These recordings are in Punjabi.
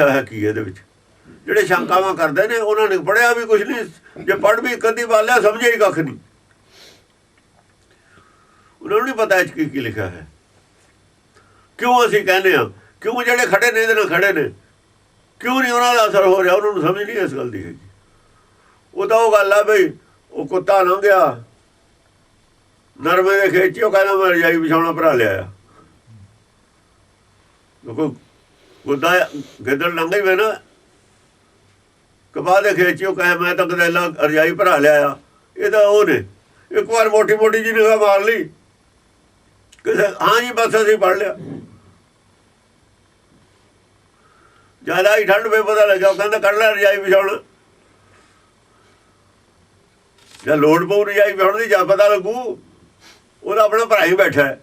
ਹੈ ਕੀ ਇਹਦੇ ਵਿੱਚ? ਜਿਹੜੇ ਸ਼ੰਕਾਵਾਂ ਕਰਦੇ ਨੇ, ਉਹਨਾਂ ਨੇ ਪੜਿਆ ਵੀ ਕੁਝ ਨਹੀਂ। ਜੇ ਪੜ ਵੀ ਕਦੀ ਵਾਲਿਆ ਸਮਝੇ ਹੀ ਕੱਖ ਨਹੀਂ। ਉਹਨਾਂ ਨੂੰ ਨਹੀਂ ਪਤਾ ਇਹ ਕੀ ਕੀ ਲਿਖਿਆ ਹੈ। ਕਿਉਂ ਅਸੀਂ ਕਹਿੰਦੇ ਆ ਕਿਉਂ ਜਿਹੜੇ ਖੜੇ ਨੇ, ਇਹਦੇ ਨਾਲ ਖੜੇ ਨੇ? ਕਿਉਂ ਨਹੀਂ ਉਹਨਾਂ ਦਾ ਅਸਰ ਹੋ ਰਿਹਾ? ਉਹਨਾਂ ਨੂੰ ਸਮਝ ਨਹੀਂ ਇਸ ਗੱਲ ਦੀ ਹੈਗੀ। ਉਹ ਤਾਂ ਉਹ ਗੱਲ ਆ ਬਈ, ਉਹ ਕੁੱਤਾ ਲੰਘਿਆ ਨਰਮੇ ਦੇ ਖੇਤ 'ਚ ਉਹ ਕਹਿੰਦਾ, ਮੈਂ ਰਜਾਈ ਵਿਛਾਉਣਾ, ਭਰਾ ਲਿਆ ਆ ਕੋਈ ਗੁੱਦਾ ਗਿੱਦੜ ਲੰਘ ਗਈ ਨਾ। ਕਪਾਹ ਦੇ ਖੇਤ 'ਚ ਕਹੇ, ਮੈਂ ਤਾਂ ਗਦੈਲਾ ਰਜਾਈ ਭਰਾ ਲਿਆ ਇਹ ਤਾਂ ਉਹ ਨੇ। ਇੱਕ ਵਾਰ ਮੋਟੀ ਮੋਟੀ ਜੀ ਨਿਗਾਹ ਮਾਰ ਲਈ। ਕਿਸੇ, ਹਾਂ ਜੀ, ਬਸ ਅਸੀਂ ਪੜ ਲਿਆ। ਜ਼ਿਆਦਾ ਹੀ ਠੰਡ ਵੇ ਪਤਾ ਲੱਗਾ ਉਹ ਕਹਿੰਦਾ ਕੱਢ ਲੈ ਰਜਾਈ ਵਿਛਾਉਣ। ਜਾਂ ਲੋਡ ਪਊ ਰਜਾਈ ਵਿਛਾਉਣ ਦੀ, ਜਾਂ ਪਤਾ ਲੱਗੂ, ਉਹਦਾ ਆਪਣਾ ਭਰਾ ਹੀ ਬੈਠਾ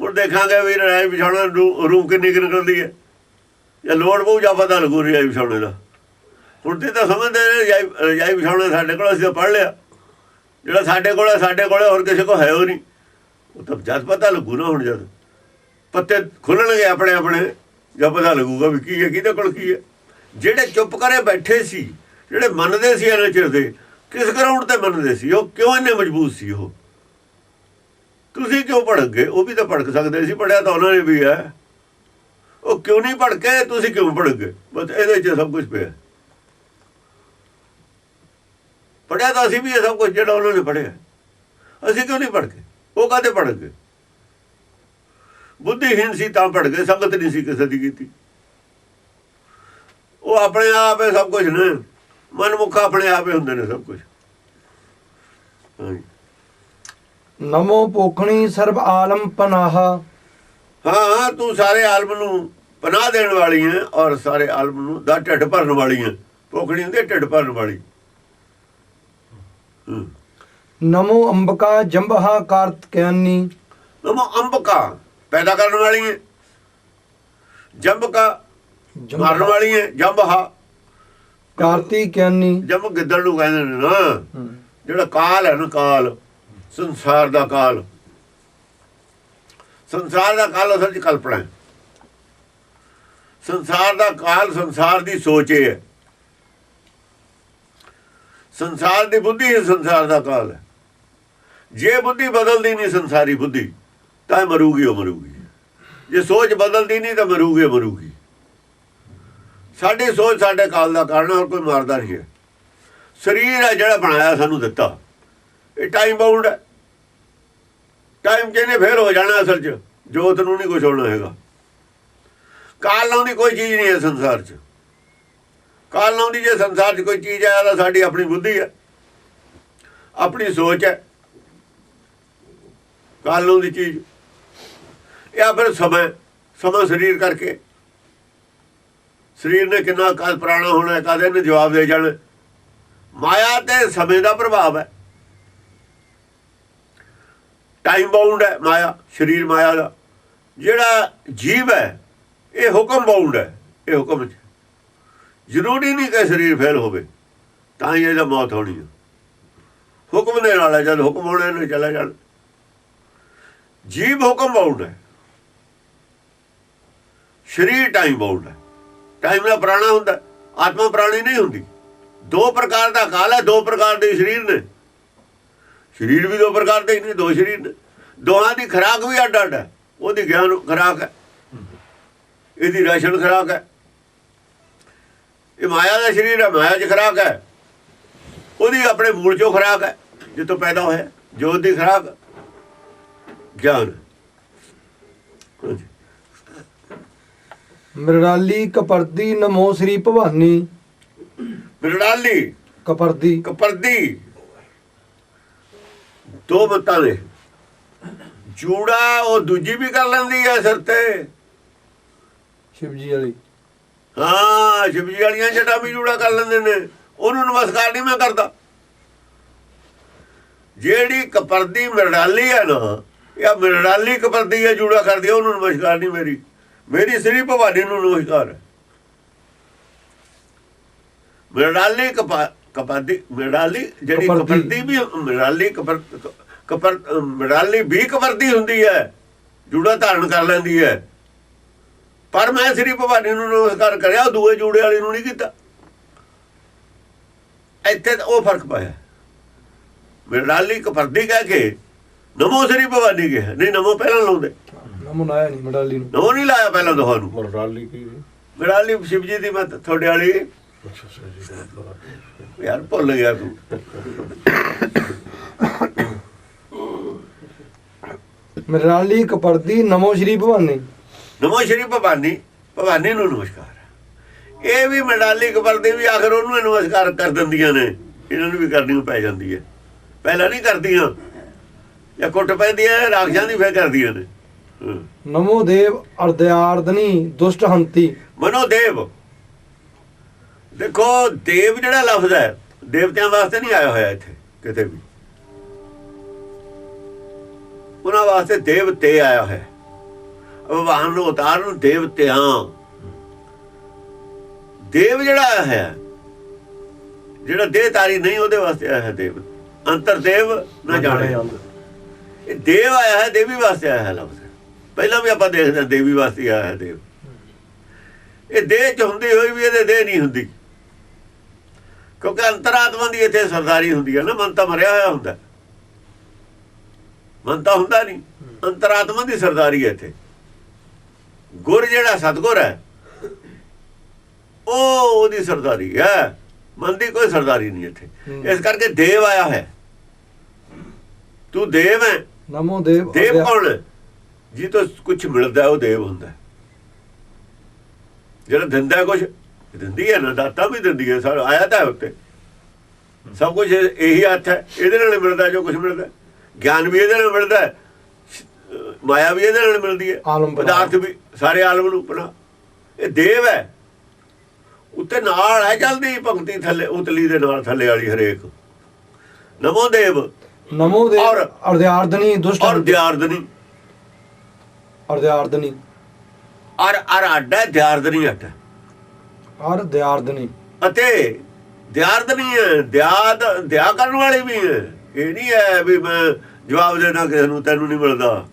ਹੁਣ ਦੇਖਾਂਗੇ ਵੀ ਰਜਾਈ ਵਿਛਾਉਣ ਰੂ- ਰੂਹ ਕਿੰਨੀ ਕੁ ਨਿਕਲਦੀ ਹੈ। ਜਾਂ ਲੋੜ ਪਊ ਜਾਂ ਪਤਾ ਲੱਗੂ ਰਜਾਈ ਵਿਛਾਉਣੇ ਦਾ। ਹੁਣ ਤੇ ਤਾਂ ਸਮਝਦੇ ਨੇ ਰਜਾਈ ਰਜਾਈ ਵਿਛਾਉਣਾ ਸਾਡੇ ਕੋਲ, ਅਸੀਂ ਪੜ ਲਿਆ। ਜਿਹੜਾ ਸਾਡੇ ਕੋਲ ਹੈ, ਸਾਡੇ ਕੋਲ ਹੋਰ ਕਿਸੇ ਕੋਲ ਹੈ ਉਹ ਨਹੀਂ। ਉਹ ਤਾਂ ਜਦ ਪਤਾ ਲੱਗੂ ਨਾ ਹੁਣ ਜਦ। ਪੱਤੇ ਖੁੱਲਣਗੇ ਆਪਣੇ ਆਪਣੇ, ਜਦ ਪਤਾ ਲੱਗੂਗਾ ਵੀ ਕੀ ਹੈ, ਕਿਹਦੇ ਕੋਲ ਕੀ ਹੈ। ਜਿਹੜੇ ਚੁੱਪ ਕਰੇ ਬੈਠੇ ਸੀ, ਜਿਹੜੇ ਮੰਨਦੇ ਸੀ ਇਹਨਾਂ ਚਿਰ ਦੇ, ਕਿਸ ਗਰਾਊਂਡ ਤੇ ਮੰਨਦੇ ਸੀ? ਉਹ ਕਿਉਂ ਇੰਨੇ ਮਜ਼ਬੂਤ ਸੀ ਉਹ? ਤੁਸੀਂ ਕਿਉਂ ਭੜਕ ਗਏ? ਉਹ ਵੀ ਤਾਂ ਭੜਕ ਸਕਦੇ ਸੀ ਪੜਿਆ ਤਾਂ ਉਹਨਾਂ ਨੇ ਵੀ ਹੈ। ਉਹ ਕਿਉਂ ਨਹੀਂ ਭੜਕੇ? ਤੁਸੀਂ ਕਿਉਂ ਭੜਕ? ਗਏ ਬਸ ਇਹਦੇ 'ਚ ਸਭ ਕੁਝ ਪਿਆ। ਪੜਿਆ ਤਾਂ ਅਸੀਂ ਵੀ ਇਹ ਸਭ ਕੁਝ ਜਿਹੜਾ ਉਹਨਾਂ ਨੇ ਪੜਿਆ ਅਸੀਂ ਕਿਉਂ ਨਹੀਂ ਪੜ੍ਹ ਗਏ ਉਹ ਕਾਹਦੇ ਪੜ੍ਹ ਗਏ ਬੁੱਧੀਹੀਨ ਸੀ ਤਾਂ ਪੜ੍ਹ ਗਏ ਸੰਗਤ ਨਹੀਂ ਸੀ ਕਿਸੇ ਦੀ ਕੀਤੀ। ਉਹ ਆਪਣੇ ਆਪ ਹੈ ਸਭ ਕੁਝ ਨੇ, ਮਨਮੁਖ ਆਪਣੇ ਆਪ ਹੀ ਹੁੰਦੇ ਨੇ ਸਭ ਕੁਝ ਹਾਂਜੀ। ਨਮੋ ਪੋਖਣੀ ਸਰਬ ਆਲਮ ਪਨਾਹਾ ਹਾਂ ਤੂੰ ਸਾਰੇ ਆਲਮ ਨੂੰ ਪਨਾਹ ਦੇਣ ਵਾਲੀ ਹੈ ਔਰ ਸਾਰੇ ਆਲਮ ਨੂੰ ਦਾ ਢਿੱਡ ਭਰਨ ਵਾਲੀ ਹੈ ਭੋਖਣੀ ਹੁੰਦੀ ਹੈ ਢਿੱਡ ਭਰਨ ਵਾਲੀ। ਨਮੋ ਅੰਬਕਾ ਜੰਬਹਾ ਕਾਰਤਿਕਯਾਨੀ ਨਮੋ ਅੰਬਕਾ ਪੈਦਾ ਕਰਨ ਵਾਲੀ ਹੈ ਜੰਬਕਾ ਮਾਰਨ ਵਾਲੀ ਹੈ ਜੰਬਹਾ। ਕਾਰਤਿਕਯਾਨੀ ਜੰਬ ਗਿੱਦੜ ਨੂੰ ਕਹਿੰਦੇ ਨੇ ਨਾ। ਜਿਹੜਾ ਕਾਲ ਹੈ ਨਾ ਕਾਲ ਸੰਸਾਰ ਦਾ ਕਾਲ। ਸੰਸਾਰ ਦਾ ਕਾਲ ਅਸਲ ਚ ਕਲਪਨਾ ਹੈ। ਸੰਸਾਰ ਦਾ ਕਾਲ ਸੰਸਾਰ ਦੀ ਸੋਚ ਹੈ। ਸੰਸਾਰ ਦੀ ਬੁੱਧੀ ਹੀ ਸੰਸਾਰ ਦਾ ਕਾਲ ਹੈ। ਜੇ ਬੁੱਧੀ ਬਦਲਦੀ ਨਹੀਂ ਸੰਸਾਰੀ ਬੁੱਧੀ ਤਾਂ ਇਹ ਮਰੂਗੀ ਉਹ ਮਰੂਗੀ। ਜੇ ਸੋਚ ਬਦਲਦੀ ਨਹੀਂ ਤਾਂ ਮਰੂਗੀ ਉਹ ਮਰੂਗੀ। ਸਾਡੀ ਸੋਚ ਸਾਡੇ ਕਾਲ ਦਾ ਕਾਰਨ ਹੈ, ਹੋਰ ਕੋਈ ਮਾਰਦਾ ਨਹੀਂ ਹੈ। ਸਰੀਰ ਹੈ ਜਿਹੜਾ ਬਣਾਇਆ ਸਾਨੂੰ ਦਿੱਤਾ। ਇਹ ਟਾਈਮ ਬਾਉਂਡ ਹੈ। ਟਾਈਮ ਜਿਹਨੇ ਫੇਰ ਹੋ ਜਾਣਾ ਅਸਲ 'ਚ? ਜੋਤ ਨੂੰ ਨਹੀਂ ਕੁਝ ਹੋਣਾ ਹੈਗਾ। ਕਾਲ ਨਾਮ ਦੀ ਕੋਈ ਚੀਜ਼ ਨਹੀਂ ਹੈ ਸੰਸਾਰ 'ਚ। ਕਾਲ ਨਾਮ ਦੀ ਜੇ ਸੰਸਾਰ 'ਚ ਕੋਈ ਚੀਜ਼ ਆਇਆ ਤਾਂ ਸਾਡੀ ਆਪਣੀ ਬੁੱਧੀ ਹੈ। ਆਪਣੀ ਸੋਚ ਹੈ। ਕਾਲ ਨਾਮ ਦੀ ਚੀਜ਼। ਇਹ ਫਿਰ ਸਮਾਂ ਸਮਾਂ ਸਰੀਰ ਕਰਕੇ। ਸਰੀਰ ਨੇ ਕਿੰਨਾ ਕਾਲ ਪੁਰਾਣਾ ਹੋਣਾ ਹੈ ਕਾਦੇ ਨੇ ਜਵਾਬ ਦੇ ਜਾਣਾ ਮਾਇਆ ਤੇ ਸਮੇਂ ਦਾ ਪ੍ਰਭਾਵ ਹੈ। ਟਾਈਮ ਬਾਉਂਡ ਹੈ ਮਾਇਆ, ਸਰੀਰ ਮਾਇਆ ਦਾ। ਜਿਹੜਾ ਜੀਵ ਹੈ, ਇਹ ਹੁਕਮ ਬਾਉਂਡ ਹੈ, ਇਹ ਹੁਕਮ 'ਚ। ਜ਼ਰੂਰੀ ਨਹੀਂ ਕਿ ਸਰੀਰ ਫੇਲ ਹੋਵੇ, ਤਾਂ ਹੀ ਇਹਦਾ ਮੌਤ ਹੋਣੀ ਹੈ ਹੁਕਮ ਦੇ ਨਾਲ ਹੈ ਜਦ ਹੁਕਮ ਹੋਣਾ, ਇਹਨੇ ਚਲਾ ਜਾਣ। ਜੀਵ ਹੁਕਮ ਬਾਉਂਡ ਹੈ। ਸਰੀਰ ਟਾਈਮ ਬਾਉਂਡ ਹੈ। ਟਾਈਮ ਦਾ ਪ੍ਰਾਣਾ ਹੁੰਦਾ, ਆਤਮਾ ਪ੍ਰਾਣੀ ਨਹੀਂ ਹੁੰਦੀ। ਦੋ ਪ੍ਰਕਾਰ ਦਾ ਕਾਲ ਹੈ, ਦੋ ਪ੍ਰਕਾਰ ਦੇ ਸਰੀਰ ਨੇ। ਸਰੀਰ ਵੀ ਦੋ ਪ੍ਰਕਾਰ ਦੇ ਨੇ ਦੋ ਸਰੀਰ ਦੋਹਾਂ ਦੀ ਖੁਰਾਕ ਵੀ ਅੱਡ ਅੱਡ ਹੈ। ਉਹਦੀ ਗਿਆਨ ਖੁਰਾਕ ਹੈ। ਇਹਦੀ ਰਾਸ਼ਨ ਖੁਰਾਕ ਹੈ। ਇਹ ਮਾਇਆ ਦਾ ਸਰੀਰ ਹੈ ਮਾਇਆ 'ਚ ਖੁਰਾਕ ਹੈ। ਉਹਦੀ ਆਪਣੇ ਮੂਲ 'ਚੋਂ ਖੁਰਾਕ ਹੈ ਜਿੱਥੋਂ ਪੈਦਾ ਹੋਇਆ ਜੋਤ ਦੀ ਖੁਰਾਕ। ਗਿਆਨ। ਹਾਂਜੀ। ਮਰਰਾਲੀ ਕਪਰਦੀ ਨਮੋ ਸ੍ਰੀ ਭਵਾਨੀ। ਬਿਰੜਾਲੀ ਕਪਰਦੀ। ਕਪਰਦੀ। ਦੋ ਮਤਾਂ ਨੇ। ਜੂੜਾ ਉਹ ਦੂਜੀ ਵੀ ਕਰ ਲੈਂਦੀ ਹੈ ਸਿਰ ਤੇ। ਸ਼ਿਵਜੀ ਵਾਲੀ। ਹਾਂ ਸ਼ਿਵਜੀ ਵਾਲੀਆਂ ਜਟਾਂ ਵੀ ਜੂੜਾ ਕਰ ਲੈਂਦੇ ਨੇ। ਉਹਨੂੰ ਨਮਸਕਾਰ ਨਹੀਂ ਮੈਂ ਕਰਦਾ। ਜਿਹੜੀ ਕਪਰਦੀ ਮਿਰਡਾਲੀ ਹੈ ਨਾ ਇਹ ਮਿਰਡਾਲੀ ਕਪਰਦੀ ਹੈ ਜੂੜਾ ਕਰਦੀ ਹੈ ਉਹਨੂੰ ਨਮਸਕਾਰ ਨਹੀਂ ਮੇਰੀ। ਮੇਰੀ ਸ੍ਰੀ ਭਵਾਨੀ ਨੂੰ ਨਮਸਕਾਰ। ਹੈ ਮਿਰਡਾਲੀ ਕਪਾ ਕਪਰਦੀ ਮਿਰਡਾਲੀ ਜਿਹੜੀ। ਕਪਰਦੀ ਵੀ ਮਿਰਡਾਲੀ ਕਪਰ ਕਪਰ ਮਿਰਡਾਲੀ ਵੀ ਕਪਰਦੀ ਹੁੰਦੀ ਹੈ ਜੂੜਾ ਧਾਰਨ ਕਰ ਲੈਂਦੀ ਹੈ। ਪਰ ਮੈਂ ਸ੍ਰੀ ਭਵਾਨੀ ਨੂੰ ਨਮਸਕਾਰ ਕਰਿਆ ਦੂਏ ਜੂੜੇ ਵਾਲੀ ਨੂੰ ਨਹੀਂ ਕੀਤਾ। ਇੱਥੇ ਤਾਂ ਉਹ ਫ਼ਰਕ ਪਾਇਆ। ਮਿਰਡਾਲੀ ਕਪਰਦੀ ਕਹਿ ਕੇ ਨਮੋ ਸ੍ਰੀ ਭਵਾਨੀ ਕਿਹਾ ਨਹੀਂ ਨਮੋ ਪਹਿਲਾਂ ਲਾਉਂਦੇ। ਨਮੋ ਲਾਇਆ ਨਹੀਂ ਮਡਾਲੀ ਨੂੰ। ਨਮੋ ਨਹੀਂ ਲਾਇਆ ਪਹਿਲਾਂ ਦੋਹਾਂ ਨੂੰ। ਮਰਦਾਲੀ ਕੀ? ਮਿਰਡਾਲੀ ਸ਼ਿਵ ਜੀ ਦੀ ਮਤ ਤੁਹਾਡੇ ਵਾਲੀ ਅੱਛਾ ਅੱਛਾ ਜੀ ਯਾਰ ਭੁੱਲ ਗਿਆ ਤੂੰ। ਮਡਾਲੀ ਕਪਰਦੀ ਨਮੋ ਸ਼੍ਰੀ ਭਵਾਨੀ। ਨਮੋ ਸ਼੍ਰੀ ਭਵਾਨੀ ਭਵਾਨੀ ਨੂੰ ਨਮਸਕਾਰ। ਇਹ ਵੀ ਮੰਡਾਲੀ ਕਬਰਦੇ ਵੀ ਆਖਰ ਉਹਨੂੰ ਨਮਸਕਾਰ ਕਰ ਦਿੰਦੀਆਂ ਨੇ। ਇਹਨਾਂ ਨੂੰ ਵੀ ਕਰਨੀ ਪੈ ਜਾਂਦੀ ਹੈ ਪਹਿਲਾਂ ਨਹੀਂ ਕਰਦੀਆਂ। ਜਾਂ ਕੁੱਟ ਪੈਂਦੀ ਹੈ ਰਾਖਸ਼ਾਂ ਦੀ ਫੇਰ ਕਰਦੀਆਂ ਨੇ। ਨਮੋ ਦੇਵ ਅਰਧਿਆਰਦਨੀ ਦੁਸ਼ਟ ਹੰਤੀ। ਮਨੋ ਦੇਵ। ਦੇਖੋ ਦੇਵ ਜਿਹੜਾ ਲਫ਼ਜ਼ ਹੈ ਦੇਵਤਿਆਂ ਵਾਸਤੇ ਨਹੀਂ ਆਇਆ ਹੋਇਆ ਇੱਥੇ ਕਿਤੇ ਵੀ। ਉਹਨਾਂ ਵਾਸਤੇ ਦੇਵ ਤੇ ਆਇਆ ਹੈ। ਭਗਵਾਨ ਨੂੰ ਉਤਾਰ ਨੂੰ ਦੇਵਤਿਆਂ ਦੇਵ ਜਿਹੜਾ ਆਇਆ ਹੈ ਜਿਹੜਾ ਦੇਹ ਤਾਰੀ ਨਹੀਂ ਉਹਦੇ ਵਾਸਤੇ ਆਇਆ ਹੈ ਦੇਵ। ਅੰਤਰ ਦੇਵ ਨਾ ਜਾਣੇ। ਇਹ ਦੇਵ ਆਇਆ ਹੈ ਦੇਵੀ ਵਾਸਤੇ ਆਇਆ ਹੈ ਲਫ਼ਜ਼ ਪਹਿਲਾਂ ਵੀ ਆਪਾਂ ਦੇਖਦੇ ਹਾਂ ਦੇਵੀ ਵਾਸਤੇ ਆਇਆ ਹੈ ਦੇਵ। ਇਹ ਦੇਹ ਚ ਹੁੰਦੀ ਹੋਈ ਵੀ ਇਹਦੇ ਦੇਹ ਨਹੀਂ ਹੁੰਦੀ। ਕਿਉਂਕਿ ਅੰਤਰਾਤਮਾ ਦੀ ਇੱਥੇ ਸਰਦਾਰੀ ਹੁੰਦੀ ਹੈ ਨਾ ਮਨ ਤਾਂ ਮਰਿਆ ਹੋਇਆ ਹੁੰਦਾ। ਮਨ ਤਾਂ ਹੁੰਦਾ ਨਹੀਂ। ਅੰਤਰਾਤਮਾ ਦੀ ਸਰਦਾਰੀ ਹੈ ਇੱਥੇ। ਗੁਰ ਜਿਹੜਾ ਸਤਗੁਰ ਹੈ ਉਹ ਉਹਦੀ ਸਰਦਾਰੀ ਹੈ। ਮਨ ਦੀ ਕੋਈ ਸਰਦਾਰੀ ਨਹੀਂ ਇੱਥੇ। ਇਸ ਕਰਕੇ ਦੇਵ ਆਇਆ ਹੈ। ਤੂੰ ਦੇਵ ਹੈ। ਨਮੋ ਦੇਵ ਦੇਵ ਕੌਣ ਜੀ ਤੋਂ ਕੁਝ ਮਿਲਦਾ ਉਹ ਦੇਵ ਹੁੰਦਾ। ਜਿਹੜਾ ਦਿੰਦਾ ਕੁਝ ਦਿੰਦੀ ਹੈ ਨਾ ਦਾਤਾ ਵੀ ਦਿੰਦੀ ਹੈ ਸਾਰਾ ਆਇਆ ਤਾਂ ਉੱਤੇ। ਸਭ ਕੁਝ ਇਹੀ ਹੱਥ ਹੈ। ਇਹਦੇ ਨਾਲ ਮਿਲਦਾ ਜੋ ਕੁਝ ਮਿਲਦਾ। ਗਿਆਨ ਵੀ ਇਹਦੇ ਨਾਲ ਮਿਲਦਾ ਮਾਇਆ ਵੀ ਇਹਦੇ ਨਾਲ ਮਿਲਦੀ ਹੈ। ਪਦਾਰਥ ਵੀ ਸਾਰੇ ਆਲਮ ਨੂੰ ਬਣਾ ਇਹ ਦੇਵ ਹੈ। ਉੱਤੇ ਨਾਲ ਹੈ ਜਲਦੀ ਪੰਕਤੀ ਥੱਲੇ ਉਤਲੀ ਦੇ ਨਾਲ ਥੱਲੇ ਵਾਲੀ ਹਰੇਕ। ਨਮੋ ਦੇਵ। ਨਮੋ ਦੇਵ। ਔਰ- ਅਰਧਿਆਰਦਨੀ ਦੁਸ਼ਟ ਦਿਆਰਦਨੀ ਅਰਧਿਆਰਦਨੀ ਔਰ ਅਰ ਅੱਡਾ ਦਿਆਰਦਨੀ ਅੱਡਾ ਅਰਧਿਆਰਦਨੀ ਅਤੇ ਦਿਆਰਦਨੀ ਹੈ, ਦਿਆਦ, ਦਿਆ ਕਰਨ ਵਾਲੇ ਵੀ ਹੈ। ਇਹ ਨਹੀਂ ਹੈ ਵੀ ਮੈਂ ਜਵਾਬ ਦੇਣਾ ਕਿਸੇ ਨੂੰ, ਤੈਨੂੰ ਨਹੀਂ ਮਿਲਦਾ।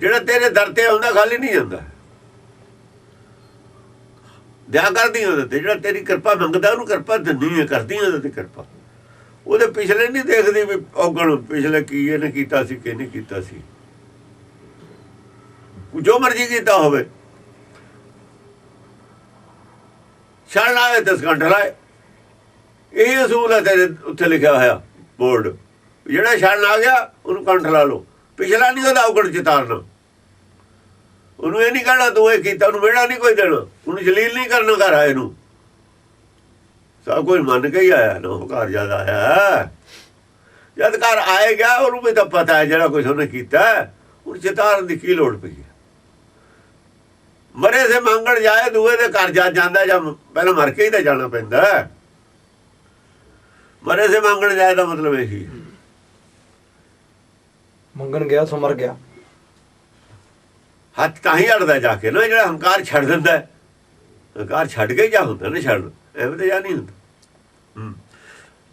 ਜਿਹੜਾ ਤੇਰੇ ਦਰ ਤੇ ਆਉਂਦਾ, ਖਾਲੀ ਨਹੀਂ ਜਾਂਦਾ। ਦਿਆ ਕਰਦੀ ਉਹਦੇ ਤੇ ਜਿਹੜਾ ਤੇਰੀ ਕਿਰਪਾ ਮੰਗਦਾ, ਉਹਨੂੰ ਕਿਰਪਾ ਦਿੰਦੀ ਹੈ ਕਰਦੀ ਉਹਦੇ ਤੇ ਕਿਰਪਾ। ਉਹਦੇ ਪਿਛਲੇ ਨਹੀਂ ਦੇਖਦੀ ਵੀ ਔਗਣ ਪਿਛਲੇ ਕੀ ਇਹਨੇ ਕੀਤਾ ਸੀ ਕਿ ਨਹੀਂ ਕੀਤਾ ਸੀ। ਜੋ ਮਰਜ਼ੀ ਕੀਤਾ ਹੋਵੇ। ਛੜ ਲਾਏ ਦਸ ਘੰਟੇ ਲਾਏ। ਇਹ ਅਸੂਲ ਹੈ ਤੇਰੇ ਉੱਥੇ ਲਿਖਿਆ ਹੋਇਆ ਬੋਰਡ। ਜਿਹੜਾ ਛੜ ਆ ਗਿਆ ਉਹਨੂੰ ਕੰਠ ਲਾ ਲਓ। ਪਿਛਲਾ ਨਹੀਂ ਉਹਦਾ ਔਗਣ ਚਿਤਾਰਨਾ। ਉਹਨੂੰ ਇਹ ਨਹੀਂ ਕਹਿਣਾ ਤੂੰ ਇਹ ਕੀਤਾ ਉਹਨੂੰ ਵਿਹੜਾ ਨਹੀਂ ਕੋਈ ਦੇਣਾ। ਉਹਨੂੰ ਜਲੀਲ ਨਹੀਂ ਕਰਨਾ ਘਰ ਆਏ ਨੂੰ। ਸਭ ਕੁਝ ਮੰਨ ਕੇ ਹੀ ਆਇਆ ਨਾ ਉਹ ਘਰ ਜਦ ਆਇਆ ਜਦ ਘਰ ਆਏਗਾ ਉਹਨੂੰ ਵੀ ਤਾਂ ਪਤਾ ਹੈ ਜਿਹੜਾ ਕੁਝ ਉਹਨੇ ਕੀਤਾ ਹੈ, ਹੁਣ ਚਿਤਾਰਨ ਦੀ ਕੀ ਲੋੜ ਪਈ ਹੈ? ਮਰੇ ਸੇ ਮੰਗਣ ਜਾਏ ਦੂਏ ਦੇ ਘਰ ਜਾ ਜਾਂਦਾ ਜਾਂ ਪਹਿਲਾਂ ਮਰ ਕੇ ਹੀ ਤਾਂ ਜਾਣਾ ਪੈਂਦਾ। ਮਰੇ ਸੇ ਮੰਗਣ ਜਾਏ ਦਾ ਮਤਲਬ ਇਹ ਹੀ। ਮੰਗਣ ਗਿਆ ਸੋ ਮਰ ਗਿਆ ਹੱਥ ਤਾਂ ਹੀ ਅੜਦਾ ਜਾ ਕੇ ਨਾ ਜਿਹੜਾ ਹੰਕਾਰ ਛੱਡ ਦਿੰਦਾ ਹੈ। ਹੰਕਾਰ ਛੱਡ ਕੇ ਜਾ ਹੁੰਦਾ ਨਾ ਛੱਡ ਐਵੇਂ ਤਾਂ ਜਾ ਨਹੀਂ ਹੁੰਦਾ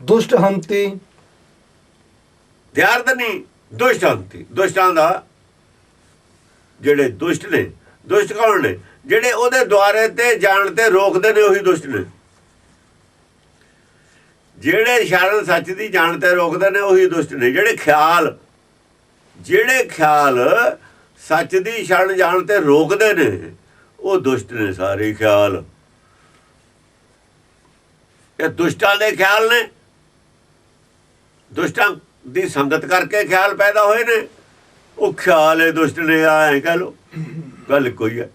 ਦੁਸ਼ਟ ਹੰਤੀ ਦਿਆਰਦਨੀ ਦੁਸ਼ਟਾਂਤੀ ਦੁਸ਼ਟਾਂ ਦਾ ਜਿਹੜੇ ਦੁਸ਼ਟ ਨੇ ਦੁਸ਼ਟ ਕੌਣ ਨੇ? ਜਿਹੜੇ ਉਹਦੇ ਦੁਆਰੇ ਤੇ ਜਾਣ ਤੇ ਰੋਕਦੇ ਨੇ, ਉਹੀ ਦੁਸ਼ਟ ਨੇ। ਜਿਹੜੇ ਸ਼ਰਨ ਸੱਚ ਦੀ ਜਾਣ ਤੇ ਰੋਕਦੇ ਨੇ, ਉਹੀ ਦੁਸ਼ਟ ਨੇ। ਜਿਹੜੇ ਖਿਆਲ ਜਿਹੜੇ ਖਿਆਲ ਸੱਚ ਦੀ ਸ਼ਰਨ ਜਾਣ ਤੇ ਰੋਕਦੇ ਨੇ, ਉਹ ਦੁਸ਼ਟ ਨੇ ਸਾਰੇ ਖਿਆਲ। ਇਹ ਦੁਸ਼ਟਾਂ ਦੇ ਖਿਆਲ ਨੇ। ਦੁਸ਼ਟਾਂ ਦੀ ਸੰਗਤ ਕਰਕੇ ਖਿਆਲ ਪੈਦਾ ਹੋਏ ਨੇ। ਉਹ ਖਿਆਲ ਇਹ ਦੁਸ਼ਟ ਨੇ ਆਏ ਕਹ ਲੋ ਗੱਲ ਕੋਈ ਹੈ।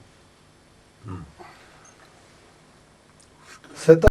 ਸਿਤ